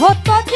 হতো